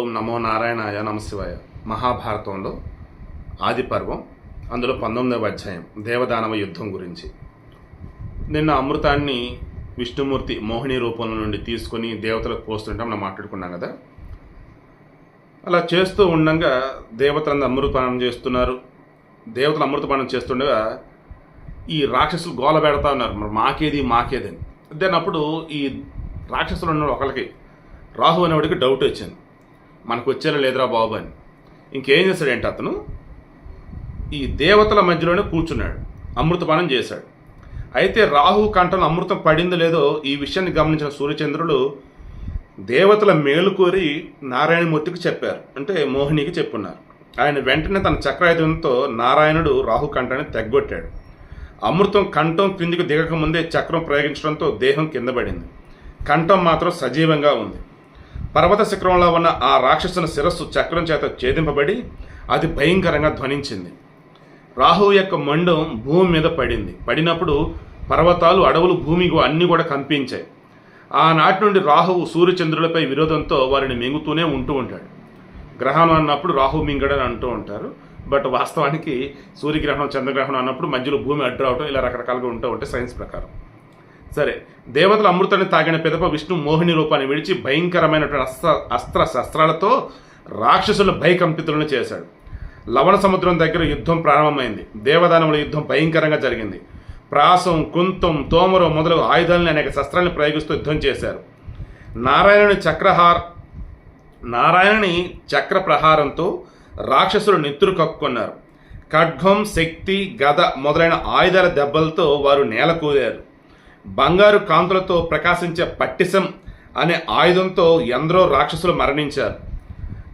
ఓం నమో నారాయణాయ నమశివాయ. మహాభారతంలో ఆది పర్వం అందులో పంతొమ్మిదవ అధ్యాయం దేవదానవ యుద్ధం గురించి. నిన్న అమృతాన్ని విష్ణుమూర్తి మోహిని రూపంలో నుండి తీసుకొని దేవతలకు పోస్తుంటాం మనం మాట్లాడుకున్నాం కదా. అలా చేస్తూ ఉండగా దేవతలందరూ అమృతపానం చేస్తున్నారు. దేవతలు అమృతపానం చేస్తుండగా ఈ రాక్షసులు గోల పెడతా ఉన్నారు. మరి మాకేది మాకేదని. దాని అప్పుడు ఈ రాక్షసులు ఉన్న ఒకరికి రాహు అనేవాడికి డౌట్ వచ్చింది. మనకు వచ్చేలా లేదురా బాబు అని. ఇంకేం చేశాడంటే అతను? ఈ దేవతల మధ్యలోనే కూర్చున్నాడు. అమృతపానం చేశాడు. అయితే రాహు కంఠం అమృతం పడిందో లేదో ఈ విషయాన్ని గమనించిన సూర్యచంద్రుడు దేవతల మేలు కోరి నారాయణమూర్తికి చెప్పారు. అంటే మోహినికి చెప్పున్నారు. ఆయన వెంటనే తన చక్రాయుధంతో నారాయణుడు రాహు కంఠాన్ని తెగ్గొట్టాడు. అమృతం కంఠం క్రిందికి దిగక ముందే చక్రం ప్రయోగించడంతో దేహం కింద పడింది. కంఠం మాత్రం సజీవంగా ఉంది. పర్వత శిఖరంలో ఉన్న ఆ రాక్షసుని శిరస్సు చక్రం చేత ఛేదింపబడి అది భయంకరంగా ధ్వనించింది. రాహు యొక్క మండం భూమి మీద పడింది. పడినప్పుడు పర్వతాలు అడవులు భూమి అన్నీ కూడా కంపించాయి. ఆనాటి నుండి రాహువు సూర్యచంద్రులపై విరోధంతో వారిని మింగుతూనే ఉంటూ ఉంటాడు. గ్రహణం అన్నప్పుడు రాహు మింగడని అంటూ ఉంటారు. బట్ వాస్తవానికి సూర్యగ్రహణం చంద్రగ్రహణం అన్నప్పుడు మధ్యలో భూమి అడ్డు రావడం ఇలా రకరకాలుగా ఉంటూ ఉంటాయి సైన్స్ ప్రకారం. సరే దేవతల అమృతాన్ని తాగిన పిదప విష్ణు మోహిని రూపాన్ని విడిచి భయంకరమైనటువంటి అస్త్ర అస్త్ర శస్త్రాలతో రాక్షసులను భయకంపితులను చేశాడు. లవణ సముద్రం దగ్గర యుద్ధం ప్రారంభమైంది. దేవదానముల యుద్ధం భయంకరంగా జరిగింది. ప్రాసం కుంతం తోమరం మొదలగు ఆయుధాలను అనేక శస్త్రాలను ప్రయోగిస్తూ యుద్ధం చేశారు. నారాయణుని చక్రహార్ నారాయణుని చక్ర ప్రహారంతో రాక్షసులు నెత్తురు కక్కున్నారు. ఖడ్గం శక్తి గద మొదలైన ఆయుధాల దెబ్బలతో వారు నేల కూలారు బంగారు కాంతులతో ప్రకాశించే పట్టిసం అనే ఆయుధంతో ఎందరో రాక్షసులు మరణించారు.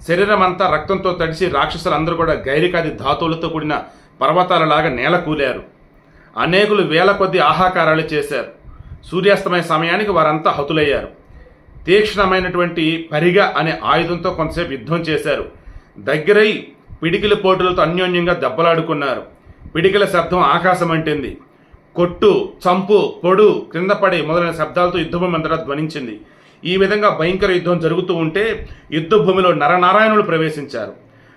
శరీరం అంతా రక్తంతో తడిసి రాక్షసులందరూ కూడా గైరికాది ధాతువులతో కూడిన పర్వతాలలాగా నేల కూలారు. అనేకులు వేల కొద్ది ఆహాకారాలు చేశారు. సూర్యాస్తమయ సమయానికి వారంతా హతులయ్యారు. తీక్షణమైనటువంటి పరిగ అనే ఆయుధంతో కొంతసేపు యుద్ధం చేశారు. దగ్గరై పిడికిల పోటులతో అన్యోన్యంగా దెబ్బలాడుకున్నారు. పిడికిల శబ్దం ఆకాశం అంటింది కొట్టు చంపు పొడు క్రిందపడి మొదలైన శబ్దాలతో యుద్ధభూమి అంతటా ధ్వనించింది. ఈ విధంగా భయంకర యుద్ధం జరుగుతూ ఉంటే యుద్ధభూమిలో నరనారాయణులు ప్రవేశించారు.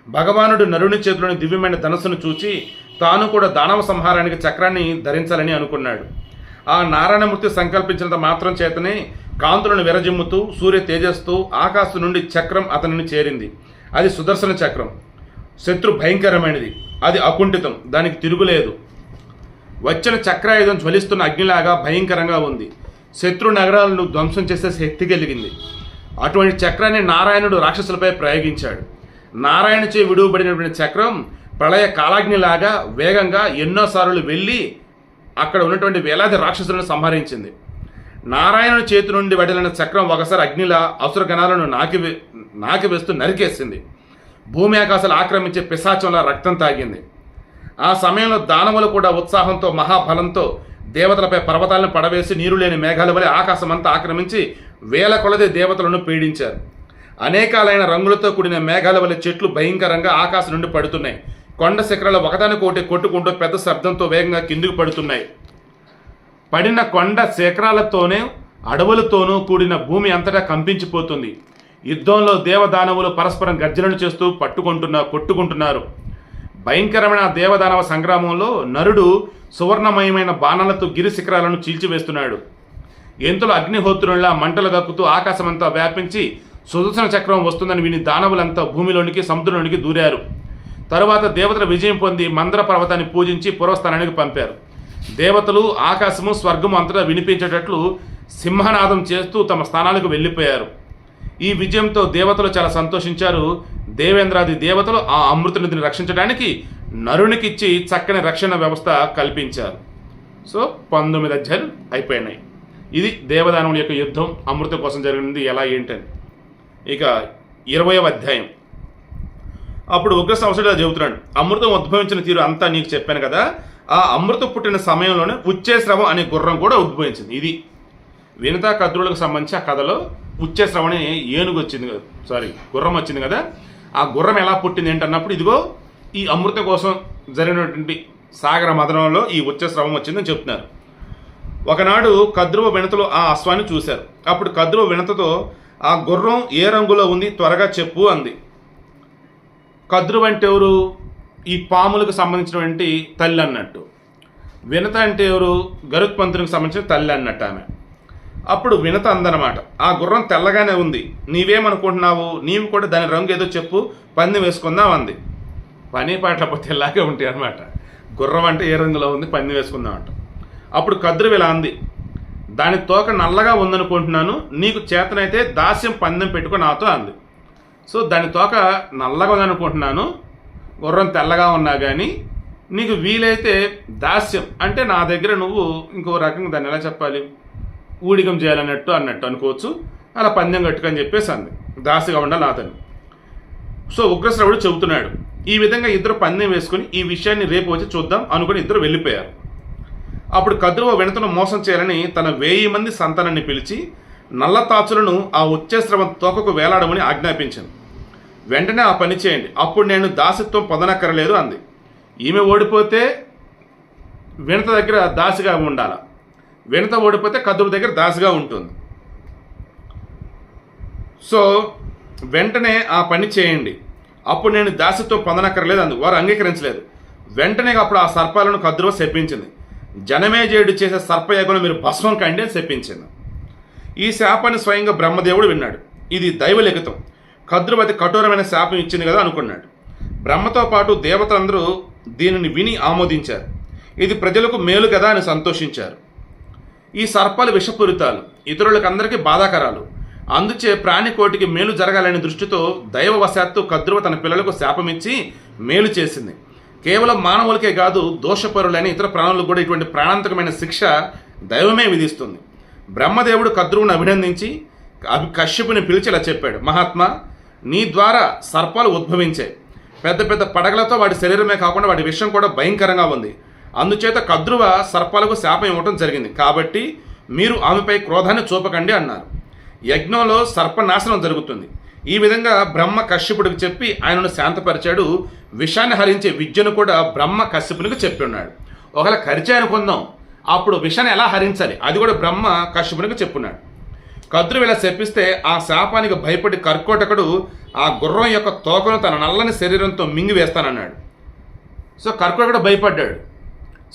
భగవానుడు నరుని చేతిలోని దివ్యమైన ధనస్సును చూచి తాను కూడా దానవ సంహారానికి చక్రాన్ని ధరించాలని అనుకున్నాడు. ఆ నారాయణమూర్తి సంకల్పించినంత మాత్రం చేతనే కాంతులను విరజిమ్ముతూ సూర్య తేజస్తో ఆకాశం నుండి చక్రం అతనిని చేరింది. అది సుదర్శన చక్రం. శత్రు భయంకరమైనది. అది అకుంఠితం. దానికి తిరుగులేదు. వచ్చిన చక్రాయుధం జ్వలిస్తున్న అగ్నిలాగా భయంకరంగా ఉంది. శత్రు నగరాలను ధ్వంసం చేసే శక్తి కలిగింది. అటువంటి చక్రాన్ని నారాయణుడు రాక్షసులపై ప్రయోగించాడు. నారాయణచే విడువబడినటువంటి చక్రం ప్రళయ కాలాగ్నిలాగా వేగంగా ఎన్నోసార్లు వెళ్ళి అక్కడ ఉన్నటువంటి వేలాది రాక్షసులను సంహరించింది. నారాయణుని చేతి నుండి వడిలిన చక్రం ఒకసారి అగ్నిలా అసురగణాలను నాకి నాకి వేస్తూ నరికేసింది. భూమి ఆకాశాలు ఆక్రమించే పిశాచంలా రక్తం తాగింది. ఆ సమయంలో దానవులు కూడా ఉత్సాహంతో మహాబలంతో దేవతలపై పర్వతాలను పడవేసి నీరు లేని మేఘాల వలె ఆకాశమంతా ఆక్రమించి వేల కొలది దేవతలను పీడించారు. అనేకాలైన రంగులతో కూడిన మేఘాల వలె చెట్లు భయంకరంగా ఆకాశం నుండి పడుతున్నాయి. కొండ శిఖరాలు ఒకదానికొకటి కొట్టుకుంటూ పెద్ద శబ్దంతో వేగంగా కిందికి పడుతున్నాయి. పడిన కొండ శిఖరాలతోనే అడవులతోనూ కూడిన భూమి అంతటా కంపించిపోతుంది. యుద్ధంలో దేవదానవులు పరస్పరం గర్జనలు చేస్తూ పట్టుకుంటున్న కొట్టుకుంటున్నారు. భయంకరమైన దేవదానవ సంగ్రామంలో నరుడు సువర్ణమయమైన బాణాలతో గిరి శిఖరాలను చీల్చివేస్తున్నాడు. ఎంతలో అగ్నిహోత్రుల్లా మంటలు గక్కుతూ ఆకాశమంతా వ్యాపించి సుదర్శన చక్రం వస్తుందని విని దానవులంతా భూమిలోనికి సముద్రంలోనికి దూరారు. తరువాత దేవతల విజయం పొంది మందర పర్వతాన్ని పూజించి పూర్వస్థానానికి పంపారు. దేవతలు ఆకాశము స్వర్గము అంతటా వినిపించేటట్లు సింహనాదం చేస్తూ తమ స్థానాలకు వెళ్ళిపోయారు. ఈ విజయంతో దేవతలు చాలా సంతోషించారు. దేవేంద్రాది దేవతలు ఆ అమృత నిధిని రక్షించడానికి నరునికిచ్చి చక్కని రక్షణ వ్యవస్థ కల్పించారు. సో పంతొమ్మిది అధ్యాయులు అయిపోయినాయి. ఇది దేవదానముల యొక్క యుద్ధం అమృతం కోసం జరిగింది ఎలా ఏంటని. ఇక ఇరవయవ అధ్యాయం. అప్పుడు ఉగ్ర సంవత్సరాలు చెబుతున్నాడు అమృతం ఉద్భవించిన తీరు అంతా నీకు చెప్పాను కదా ఆ అమృతం పుట్టిన సమయంలోనే ఉచ్చేశ్రవం అనే గుర్రం కూడా ఉద్భవించింది. ఇది వినతా కద్రులకు సంబంధించి ఆ కథలో ఉచ్చేశ్రవం అనే ఏనుగు వచ్చింది కదా సారీ గుర్రం వచ్చింది కదా ఆ గుర్రం ఎలా పుట్టింది ఏంటన్నప్పుడు ఇదిగో ఈ అమృత కోసం జరిగినటువంటి సాగర మదనంలో ఈ ఉచ్చస్రవం వచ్చిందని చెప్తున్నారు. ఒకనాడు కద్రువ వినతలో ఆ అశ్వాన్ని చూశారు. అప్పుడు కద్రువ వినతతో ఆ గుర్రం ఏ రంగులో ఉంది త్వరగా చెప్పు అంది. కద్రువ అంటే ఎవరు? ఈ పాములకు సంబంధించినటువంటి తల్లి అన్నట్టు. వినత అంటే ఎవరు? గరుత్పంతునికి సంబంధించిన తల్లి అన్నట్టు ఆమె. అప్పుడు వినత అందనమాట. ఆ గుర్రం తెల్లగానే ఉంది. నీవేమనుకుంటున్నావు? నీవు కూడా దాని రంగు ఏదో చెప్పు. పందెం వేసుకుందాం అంది. పని పాటల తెల్లగా ఇలాగే ఉంటాయి అనమాట గుర్రం అంటే ఏ రంగులో ఉంది? పందెం వేసుకుందాం అంట అప్పుడు కద్రు ఇలా అంది. దాని తోక నల్లగా ఉందనుకుంటున్నాను. నీకు చేతనైతే దాస్యం పందెం పెట్టుకో నాతో అంది. సో దాని తోక నల్లగా ఉందనుకుంటున్నాను. గుర్రం తెల్లగా ఉన్నా కానీ నీకు వీలైతే దాస్యం. అంటే నా దగ్గర నువ్వు ఇంకో రకంగా దాన్ని ఎలా చెప్పాలి? ఊడికం చేయాలన్నట్టు అన్నట్టు అనుకోవచ్చు. అలా పందెం కట్టుకని చెప్పేసి అంది. దాసిగా ఉండాలి అతను. సో ఉగ్రశ్రవుడు చెబుతున్నాడు ఈ విధంగా ఇద్దరు పందెం వేసుకుని ఈ విషయాన్ని రేపు వచ్చి చూద్దాం అనుకుని ఇద్దరు వెళ్ళిపోయారు. అప్పుడు కద్రువ వెనతను మోసం చేయాలని తన వెయ్యి మంది సంతానాన్ని పిలిచి నల్ల తాచులను ఆ ఉచ్చేశ్రవం తోకకు వేలాడమని ఆజ్ఞాపించాను వెంటనే ఆ పని చేయండి అప్పుడు నేను దాసిత్వం పొందనక్కరలేదు అంది. ఈమె ఓడిపోతే వినత దగ్గర దాసిగా ఉండాలా? వినత ఓడిపోతే కదురు దగ్గర దాసిగా ఉంటుంది. సో వెంటనే ఆ పని చేయండి. అప్పుడు నేను దాసుతో పొందనక్కర్లేదు అందు. వారు అంగీకరించలేదు. వెంటనే అప్పుడు ఆ సర్పాలను కద్రువ శపించింది జనమేజయుడు చేసే సర్పయాగను మీరు భస్మం కండి అని శపించింది ఈ శాపాన్ని స్వయంగా బ్రహ్మదేవుడు విన్నాడు. ఇది దైవలిఖితం కద్రువతి కఠోరమైన శాపం ఇచ్చింది కదా అనుకున్నాడు. బ్రహ్మతో పాటు దేవతలందరూ దీనిని విని ఆమోదించారు. ఇది ప్రజలకు మేలు కదా అని సంతోషించారు. ఈ సర్పాలు విషపూరితాలు. ఇతరులకందరికీ బాధాకరాలు. అందుచే ప్రాణికోటికి మేలు జరగాలనే దృష్టితో దైవవశాత్తు కద్రువ తన పిల్లలకు శాపమిచ్చి మేలు చేసింది. కేవలం మానవులకే కాదు దోషపరులైన ఇతర ప్రాణులకు కూడా ఇటువంటి ప్రాణాంతకమైన శిక్ష దైవమే విధిస్తుంది. బ్రహ్మదేవుడు కద్రువును అభినందించి అభి కశ్యపుని పిలిచి ఇలా చెప్పాడు. మహాత్మా నీ ద్వారా సర్పాలు ఉద్భవించాయి. పెద్ద పెద్ద పడగలతో వాడి శరీరమే కాకుండా వాడి విషయం కూడా భయంకరంగా ఉంది. అందుచేత కద్రువ సర్పాలకు శాపం ఇవ్వటం జరిగింది. కాబట్టి మీరు ఆమెపై క్రోధాన్ని చూపకండి అన్నారు. యజ్ఞంలో సర్పనాశనం జరుగుతుంది. ఈ విధంగా బ్రహ్మ కశ్యపుడికి చెప్పి ఆయనను శాంతపరిచాడు. విషాన్ని హరించే విద్యను కూడా బ్రహ్మ కశ్యపునికి చెప్పి ఉన్నాడు. ఒకవేళ కరిచే అనుకుందాం అప్పుడు విషాన్ని ఎలా హరించాలి? అది కూడా బ్రహ్మ కశ్యపునికి చెప్పున్నాడు కద్రు ఇలా శపిస్తే ఆ శాపానికి భయపడి కర్కోటకుడు ఆ గుర్రం యొక్క తోకను తన నల్లని శరీరంతో మింగివేస్తానన్నాడు. సో కర్కోటకుడు భయపడ్డాడు.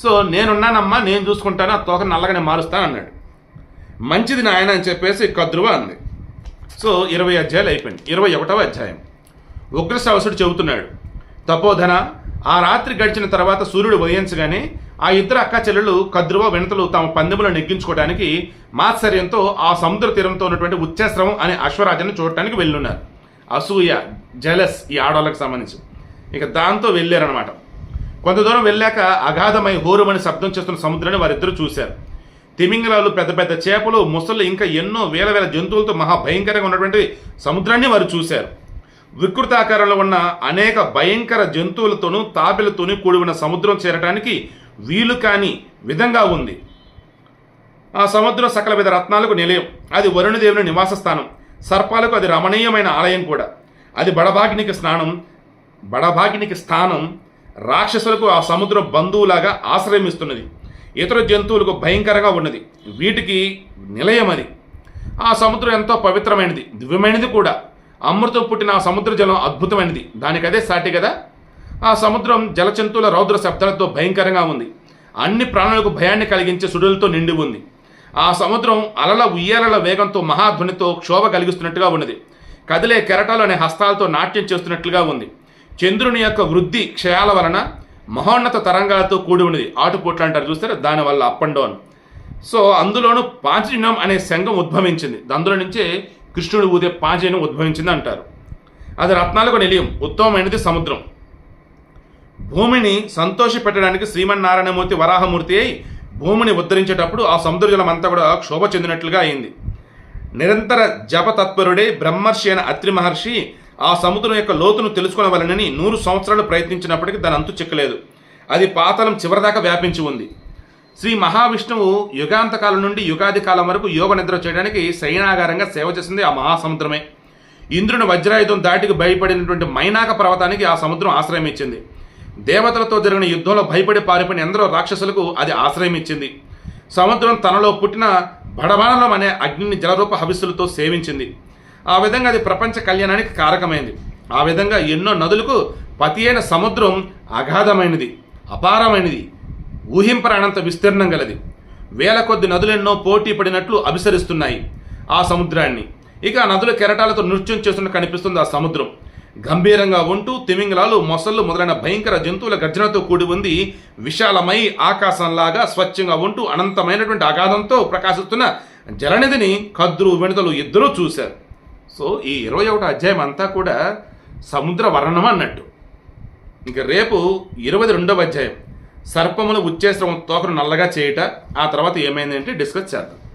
సో నేనున్నానమ్మా నేను చూసుకుంటాను ఆ తోక నల్లగానే మారుస్తాను అన్నాడు. మంచిది నాయన అని చెప్పేసి కద్రువ అంది. సో ఇరవై అధ్యాయాలు అయిపోయింది. ఇరవై ఒకటవ అధ్యాయం. ఉగ్రశ్రవసుడు చెబుతున్నాడు తపోధన ఆ రాత్రి గడిచిన తర్వాత సూర్యుడు ఉదయించగానే ఆ ఇద్దరు అక్క చెల్లెలు కద్రువ వినతలు తమ పందెములను నెగ్గించుకోవడానికి మాత్సర్యంతో ఆ సముద్ర తీరంతో ఉన్నటువంటి ఉచ్చేశ్రవం అనే అశ్వరాజను చూడటానికి వెళ్ళున్నారు. అసూయ జలస్ ఈ ఆడవాళ్ళకి సంబంధించి. ఇక దాంతో వెళ్ళారనమాట కొంత దూరం వెళ్ళాక అగాధమై హోరుమని శబ్దం చేస్తున్న సముద్రాన్ని వారిద్దరూ చూశారు. తిమింగలాలు పెద్ద పెద్ద చేపలు ముసళ్ళు ఇంకా ఎన్నో వేల వేల జంతువులతో మహా భయంకరంగా ఉన్నటువంటి సముద్రాన్ని వారు చూశారు. వికృతాకారంలో ఉన్న అనేక భయంకర జంతువులతోనూ తాబెలతోనూ కూడి ఉన్న సముద్రం చేరటానికి వీలు కాని విధంగా ఉంది. ఆ సముద్రం సకల విధ రత్నాలకు నిలయం. అది వరుణదేవుని నివాస స్థానం సర్పాలకు అది రమణీయమైన ఆలయం కూడా. అది బడభాగినికి స్నానం బడభాగినికి స్థానం రాక్షసులకు ఆ సముద్రం బంధువులాగా ఆశ్రయమిస్తున్నది. ఇతర జంతువులకు భయంకరంగా ఉన్నది. వీటికి నిలయం అది. ఆ సముద్రం ఎంతో పవిత్రమైనది దివ్యమైనది కూడా. అమృతం పుట్టిన ఆ సముద్ర జలం అద్భుతమైనది. దానికదే సాటి కదా? ఆ సముద్రం జలచంతువుల రౌద్ర శబ్దాలతో భయంకరంగా ఉంది. అన్ని ప్రాణులకు భయాన్ని కలిగించే సుడులతో నిండి ఉంది. ఆ సముద్రం అలల ఉయ్యాలల వేగంతో మహాధ్వనితో క్షోభ కలిగిస్తున్నట్టుగా ఉన్నది. కదిలే కెరటాలు అనే హస్తాలతో నాట్యం చేస్తున్నట్లుగా ఉంది. చంద్రుని యొక్క వృద్ధి క్షయాల వలన మహోన్నత తరంగాలతో కూడి ఉన్నది. ఆటుపోట్లు అంటారు చూస్తారా? దానివల్ల అప్ అండ్ డౌన్ సో అందులోనూ పాంచజన్యం అనే సంఘం ఉద్భవించింది. అందులో నుంచే కృష్ణుడు ఊదే పాంచజన్యం ఉద్భవించింది అంటారు. అది రత్నాలకు నిలయం ఉత్తమమైనది సముద్రం. భూమిని సంతోష పెట్టడానికి శ్రీమన్నారాయణమూర్తి వరాహమూర్తి అయి భూమిని ఉద్ధరించేటప్పుడు ఆ సముద్ర జలం అంతా కూడా క్షోభ చెందినట్లుగా అయింది. నిరంతర జపతత్పరుడే బ్రహ్మర్షి అయిన అత్రి మహర్షి ఆ సముద్రం యొక్క లోతును తెలుసుకోవాలనని నూరు సంవత్సరాలు ప్రయత్నించినప్పటికీ దాని అంతు చిక్కలేదు. అది పాతలం చివరిదాకా వ్యాపించి ఉంది. శ్రీ మహావిష్ణువు యుగాంతకాలం నుండి యుగాది కాలం వరకు యోగ నిద్ర చేయడానికి శయనాగారంగా సేవ చేసింది ఆ మహాసముద్రమే. ఇంద్రుని వజ్రాయుధం దాటికి భయపడినటువంటి మైనాక పర్వతానికి ఆ సముద్రం ఆశ్రయం ఇచ్చింది దేవతలతో జరిగిన యుద్ధంలో భయపడి పారిపోయిన ఎందరో రాక్షసులకు అది ఆశ్రయం ఇచ్చింది సముద్రం తనలో పుట్టిన బడబాణలం అనే అగ్నిని జలరూప హవిస్సులతో సేవించింది. ఆ విధంగా అది ప్రపంచ కళ్యాణానికి కారకమైంది. ఆ విధంగా ఎన్నో నదులకు పతి అయిన సముద్రం అగాధమైనది అపారమైనది ఊహింపరానంత విస్తీర్ణం గలది. వేల కొద్ది నదులెన్నో పోటీ పడినట్లు అభిసరిస్తున్నాయి ఆ సముద్రాన్ని. ఇక నదుల కెరటాలతో నృత్యం చేస్తున్న కనిపిస్తుంది ఆ సముద్రం. గంభీరంగా ఉంటూ తిమింగలాలు మొసళ్ళు మొదలైన భయంకర జంతువుల గర్జనతో కూడి ఉంది విశాలమై ఆకాశంలాగా స్వచ్ఛంగా ఉంటూ అనంతమైనటువంటి అగాధంతో ప్రకాశిస్తున్న జలనిధిని కద్రు వెనుదలు ఇద్దరూ చూశారు. సో ఈ ఇరవై ఒకటో అధ్యాయం అంతా కూడా సముద్ర వర్ణం అన్నట్టు. ఇంకా రేపు ఇరవై రెండవ అధ్యాయం. సర్పములు ఉచ్చేశ్రమం తోకను నల్లగా చేయుట ఆ తర్వాత ఏమైందంటే డిస్కస్ చేద్దాం.